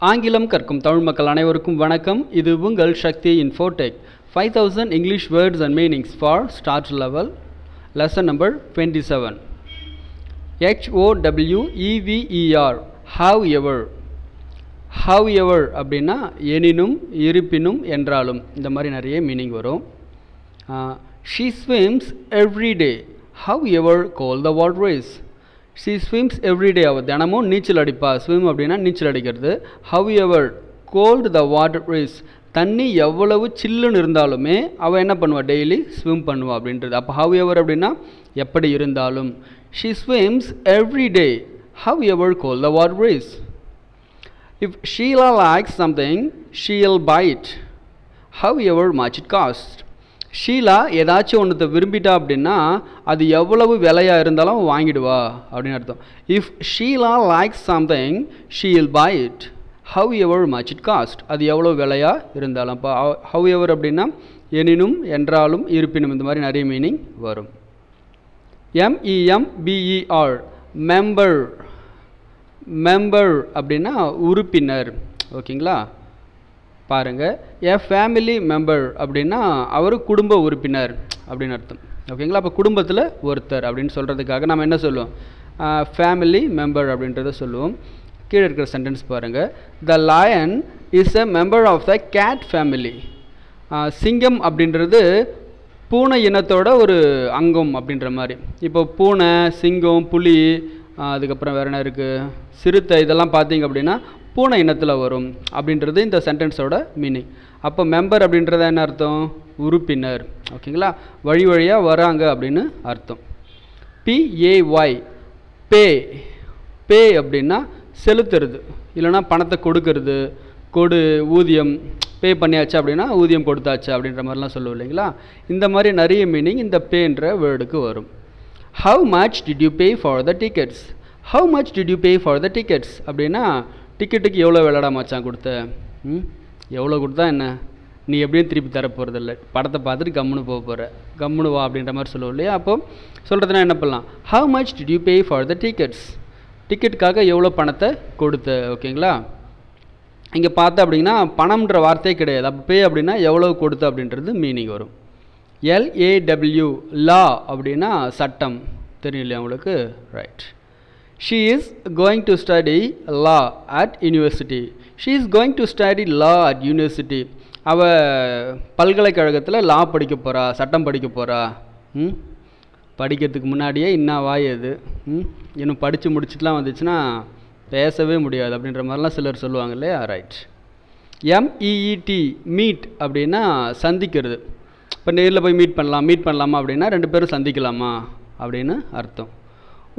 ஆங்கிலம் கற்கும் தமிழ் மக்கள் அனைவருக்கும் வணக்கம். இது உங்கள் சக்தி Infotech five thousand English words and meanings for start level lesson number twenty seven ஹெச்ஓடபிள்யூஇவிஇஆர் have ever have ever அப்படின்னா எனினும் இருப்பினும் என்றாலும். இந்த மாதிரி நிறைய மீனிங் வரும். She swims every day however cold the Walt race she swims everyday அவள் தினமும் நீச்சல் அடிப்பா. ஸ்விம் அப்படின்னா நீச்சல் அடிக்கிறது. Have ever gold the water is தண்ணி எவ்வளவு சில்லுன்னு இருந்தாலுமே அவள் என்ன பண்ணுவாள் டெய்லி ஸ்விம் பண்ணுவாள் அப்படின்றது. அப்போ ஹவ் எவர் அப்படின்னா எப்படி இருந்தாலும். She swims every day however cold the water is if Sheela likes something she'll buy it however much it cost Sheela ஏதாச்சும் ஒன்றத்தை விரும்பிட்டா அப்படின்னா அது எவ்வளவு விலையாக இருந்தாலும் வாங்கிடுவா அப்படின்னு அர்த்தம். If Sheela likes something she'll buy it however much it cost அது எவ்வளோ விலையாக இருந்தாலும். இப்போ ஹவ் எவர் அப்படின்னா எனினும் என்றாலும் இருப்பினும் இந்த மாதிரி நிறைய மீனிங் வரும். எம்இஎம்பிஇஆர் மெம்பர் மெம்பர் அப்படின்னா உறுப்பினர். ஓகேங்களா? பாருங்கள் எ ஃபேமிலி மெம்பர் அப்படின்னா அவர் குடும்ப உறுப்பினர் அப்படின்னு அர்த்தம். ஓகேங்களா அப்போ குடும்பத்தில் ஒருத்தர் அப்படின்னு சொல்கிறதுக்காக நம்ம என்ன சொல்லுவோம்? ஃபேமிலி மெம்பர் அப்படின்றத சொல்லுவோம். கீழே இருக்கிற சென்டென்ஸ் பாருங்கள் the lion is a member of the cat family சிங்கம் அப்படின்றது பூனை இனத்தோட ஒரு அங்கம் அப்படின்ற மாதிரி. இப்போ பூனை சிங்கம் புலி அதுக்கப்புறம் வேறு என்ன இருக்குது சிறுத்தை இதெல்லாம் பார்த்தீங்க அப்படின்னா பூனை இனத்தில் வரும் அப்படின்றது இந்த சென்டென்ஸோட மீனிங் அப்போ மெம்பர் அப்படின்றத என்ன அர்த்தம்? உறுப்பினர். ஓகேங்களா? வழி வழியாக வராங்க அப்படின்னு அர்த்தம். பிஏஒய் பே. பே அப்படின்னா செலுத்துறது. இல்லைனா பணத்தை கொடுக்கறது. கொடு ஊதியம். பே பண்ணியாச்சு அப்படின்னா ஊதியம் கொடுத்தாச்சு அப்படின்ற மாதிரிலாம் சொல்லுவோம் இல்லைங்களா? இந்த மாதிரி நிறைய மீனிங் இந்த பேன்ற வேர்டுக்கு வரும். How much did you pay for the tickets how much did you pay for the tickets அப்படின்னா டிக்கெட்டுக்கு எவ்வளோ விளையாட மச்சான் கொடுத்த? ம்? எவ்வளோ கொடுத்தா என்ன? நீ எப்படியும் திருப்பி தர போகிறதில்ல படத்தை பார்த்துட்டு கம்முன்னு போக போகிற கம்முன்னு வா அப்படின்ற மாதிரி சொல்லுவோம் இல்லையா? அப்போ சொல்கிறதுனா என்ன பண்ணலாம்? How much did you pay for the tickets டிக்கெட்டுக்காக எவ்வளோ பணத்தை கொடுத்த? ஓகேங்களா? இங்கே பார்த்த அப்படின்னா பணம்ன்ற வார்த்தையே கிடையாது. அப்போ பே அப்படின்னா எவ்வளோ கொடுத்த அப்படின்றது மீனிங் வரும். எல்ஏடபிள்யூ லா அப்படின்னா சட்டம். தெரியும் இல்லையா உங்களுக்கு? Right she is going to study law at university. She is going to study law at university. அவள் பல்கலைக்கழகத்தில் லா படிக்க போகிறா சட்டம் படிக்க போகிறா ம்? படிக்கிறதுக்கு முன்னாடியே இன்னும் வாய் அது? ம்? இன்னும் படித்து முடிச்சுட்டுலாம் வந்துச்சுன்னா பேசவே முடியாது அப்படின்ற மாதிரிலாம் சிலர் சொல்லுவாங்க இல்லையா? ரைட் எம்இஇடி மீட் அப்படின்னா சந்திக்கிறது. இப்போ நேரில் போய் மீட் பண்ணலாம் மீட் பண்ணலாமா அப்படின்னா ரெண்டு பேரும் சந்திக்கலாமா? அப்படின்னு அர்த்தம்.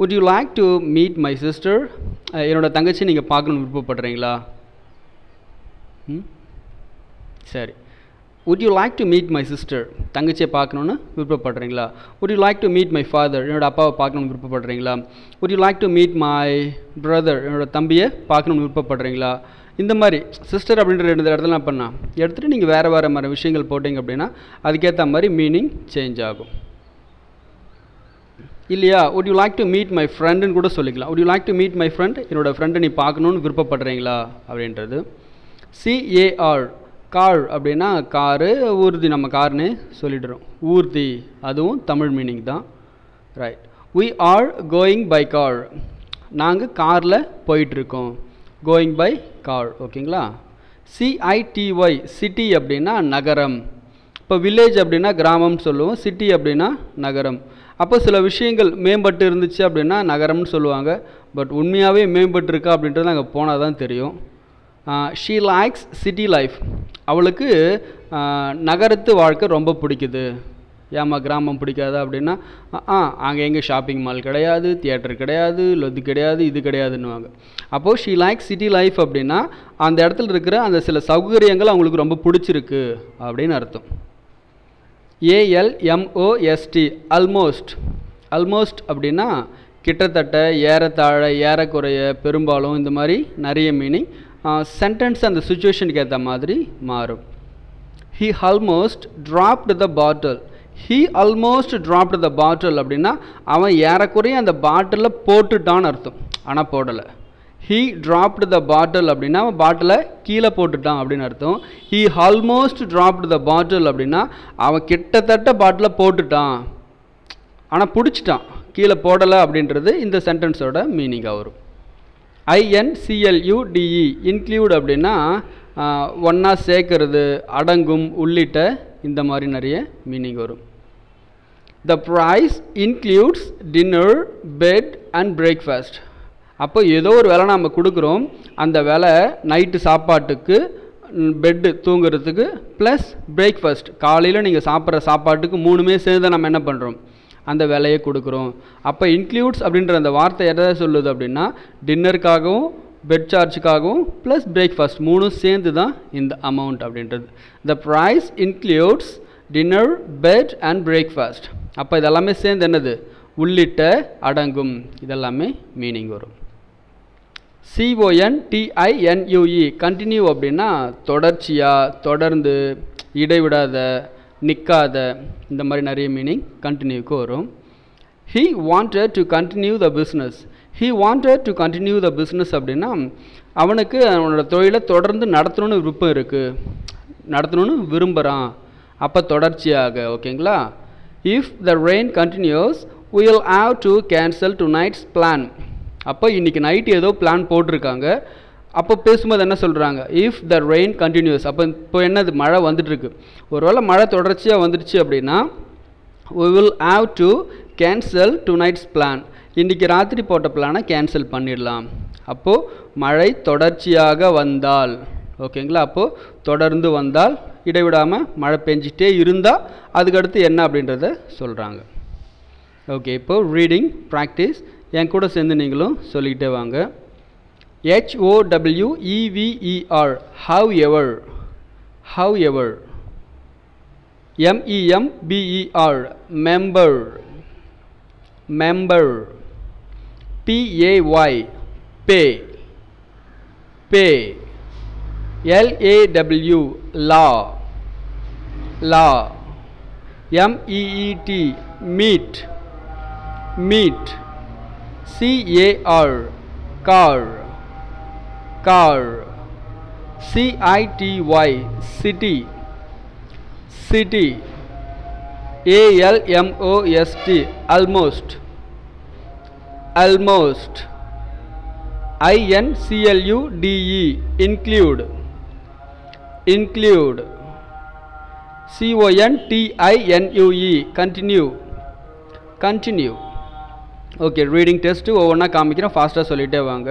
Would you like to meet my sister என்னோடய தங்கச்சி நீங்கள் பார்க்கணுன்னு விருப்பப்படுறீங்களா? ம்? சரி. Would you like to meet my sister தங்கச்சியை பார்க்கணுன்னு விருப்பப்படுறீங்களா? Would you like to meet my father என்னோடய அப்பாவை பார்க்கணுன்னு விருப்பப்படுறீங்களா? Would you like to meet my brother என்னோடய தம்பியை பார்க்கணுன்னு விருப்பப்படுறீங்களா? இந்த மாதிரி சிஸ்டர் அப்படின்ற ரெண்டு இடத்துல என்ன பண்ணால் எடுத்துகிட்டு நீங்கள் வேறு வேறு மாதிரி விஷயங்கள் போட்டிங்க அப்படின்னா அதுக்கேற்ற மாதிரி மீனிங் சேஞ்ச் ஆகும். இல்லையா? Would you like to meet my ஃப்ரெண்டுன்னு கூட சொல்லிக்கலாம். Would you like to meet my friend என்னோடய ஃப்ரெண்டை நீ பார்க்கணுன்னு விருப்பப்படுறீங்களா? அப்படின்றது. சிஏஆர் கார் அப்படின்னா காரு ஊர்தி நம்ம கார்னு சொல்லிடுறோம். ஊர்தி அதுவும் தமிழ் மீனிங் தான். Right we are going by car நாங்கள் காரில் போயிட்டுருக்கோம். கோயிங் பை கார் ஓகேங்களா? C I T Y city அப்படின்னா நகரம். இப்போ வில்லேஜ் அப்படின்னா கிராமம்னு சொல்லுவோம். சிட்டி அப்படின்னா நகரம். அப்போ சில விஷயங்கள் மேம்பட்டு இருந்துச்சு அப்படின்னா நகரம்னு சொல்லுவாங்க. பட் உண்மையாகவே மேம்பட்டு இருக்கா அப்படின்றது அங்கே போனால் தான் தெரியும் ஷீ லைக்ஸ் சிட்டி லைஃப் அவளுக்கு நகரத்து வாழ்க்கை ரொம்ப பிடிக்குது. ஏமா கிராமம் பிடிக்காதா அப்படின்னா ஆ அங்கே எங்கே ஷாப்பிங் மால் கிடையாது தியேட்டர் கிடையாது லொது கிடையாது இது கிடையாதுன்னுவாங்க. அப்போது ஷீ லைக் சிட்டி லைஃப் அப்படின்னா அந்த இடத்துல இருக்கிற அந்த சில சௌகரியங்கள் அவங்களுக்கு ரொம்ப பிடிச்சிருக்கு அப்படின்னு அர்த்தம். ஏஎல்எம்ஓஎஸ்டி அல்மோஸ்ட் அல்மோஸ்ட் அப்படின்னா கிட்டத்தட்ட ஏறத்தாழ ஏறக்குறைய பெரும்பாலும் இந்த மாதிரி நிறைய மீனிங் சென்டென்ஸ் அந்த சுச்சுவேஷனுக்கு ஏற்ற மாதிரி மாறும். He almost dropped the bottle he almost dropped the bottle அப்படின்னா அவன் ஏறக்குறைய அந்த பாட்டிலில் போட்டுட்டான்னு அர்த்தம். ஆனால் போடலை. ஹீ ட்ராப்டு த பாட்டில் அப்படின்னா பாட்டிலை கீழே போட்டுட்டான் அப்படின்னு அர்த்தம். He almost dropped the bottle அப்படின்னா அவன் கிட்டத்தட்ட பாட்டிலை போட்டுட்டான். ஆனால் பிடிச்சிட்டான். கீழே போடலை அப்படின்றது இந்த சென்டென்ஸோட மீனிங்காக வரும். ஐஎன்சிஎல்யூடிஇ இன்க்ளூட் அப்படின்னா ஒன்றா சேர்க்கறது அடங்கும் உள்ளிட்ட இந்த மாதிரி நிறைய மீனிங் வரும். The price includes dinner bed and breakfast அப்போ ஏதோ ஒரு விலை நம்ம கொடுக்குறோம். அந்த விலை நைட்டு சாப்பாட்டுக்கு பெட்டு தூங்குறதுக்கு ப்ளஸ் பிரேக்ஃபாஸ்ட் காலையில் நீங்கள் சாப்பிட்ற சாப்பாட்டுக்கு மூணுமே சேர்ந்து நம்ம என்ன பண்ணுறோம் அந்த விலையை கொடுக்குறோம். அப்போ இன்க்ளூட்ஸ் அப்படின்ற அந்த வார்த்தை எதை சொல்லுது அப்படின்னா டின்னருக்காகவும் பெட் சார்ஜுக்காகவும் ப்ளஸ் பிரேக்ஃபாஸ்ட் மூணும் சேர்ந்து தான் இந்த அமௌண்ட் அப்படின்றது. The price includes dinner bed and breakfast அப்போ இதெல்லாமே சேர்ந்து என்னது? உள்ளிட்ட அடங்கும். இதெல்லாமே மீனிங் வரும். சிஓஎன் டிஐஎன்யூஇ கண்டினியூ அப்படின்னா தொடர்ச்சியாக தொடர்ந்து இடைவிடாத நிற்காத இந்த மாதிரி நிறைய மீனிங் கண்டினியூக்கு வரும். He wanted to continue the business he wanted to continue the business அப்படின்னா அவனுக்கு அவனோட தொழிலை தொடர்ந்து நடத்தணும்னு விருப்பம் இருக்குது நடத்தணும்னு விரும்புகிறான் அப்போ தொடர்ச்சியாக ஓகேங்களா? If the rain continues will have to cancel tonight's plan அப்போ இன்றைக்கி நைட்டு ஏதோ பிளான் போட்டிருக்காங்க. அப்போ பேசும்போது என்ன சொல்கிறாங்க இஃப் த ரெயின் கண்டினியூஸ் அப்போ இப்போ என்னது? மழை வந்துட்டுருக்கு. ஒருவேளை மழை தொடர்ச்சியாக வந்துடுச்சு அப்படின்னா we will have to cancel tonight's plan இன்றைக்கி ராத்திரி போட்ட பிளானை கேன்சல் பண்ணிடலாம். அப்போது மழை தொடர்ச்சியாக வந்தால் ஓகேங்களா அப்போது தொடர்ந்து வந்தால் இடைவிடாமல் மழை பெஞ்சிட்டே இருந்தால் அதுக்கடுத்து என்ன அப்படின்றத சொல்கிறாங்க ஓகே இப்போது ரீடிங் ப்ராக்டிஸ் என் கூட சேர்ந்து நீங்களும் சொல்லிக்கிட்டே வாங்க. ஹெச்ஓடபிள்யூஇவிஇஆர் have ever have ever எம்இஎம்பிஇஆர் member member பிஏஒய் pay pay எல்ஏடபிள்யூ law law MEET meet meet M-E-E-T meet meet C-A-R car car C-I-T-Y city city a l m o s t almost almost i n c l u d e include include c o n t i n u e continue continue okay reading test ஒவ்வொன்றா காமிக்கிறேன் ஃபாஸ்ட்டாக சொல்லிகிட்டே வாங்க.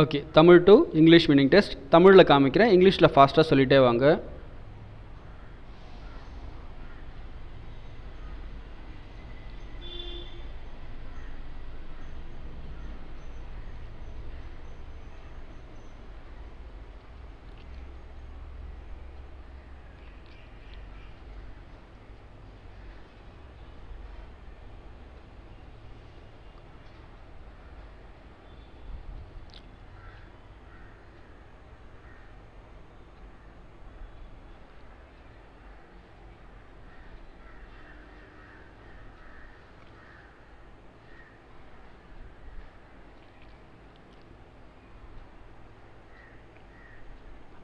Okay Tamil to English meaning test தமிழில் காமிக்கிறேன். இங்கிலீஷில் ஃபாஸ்ட்டாக சொல்லிகிட்டே வாங்க.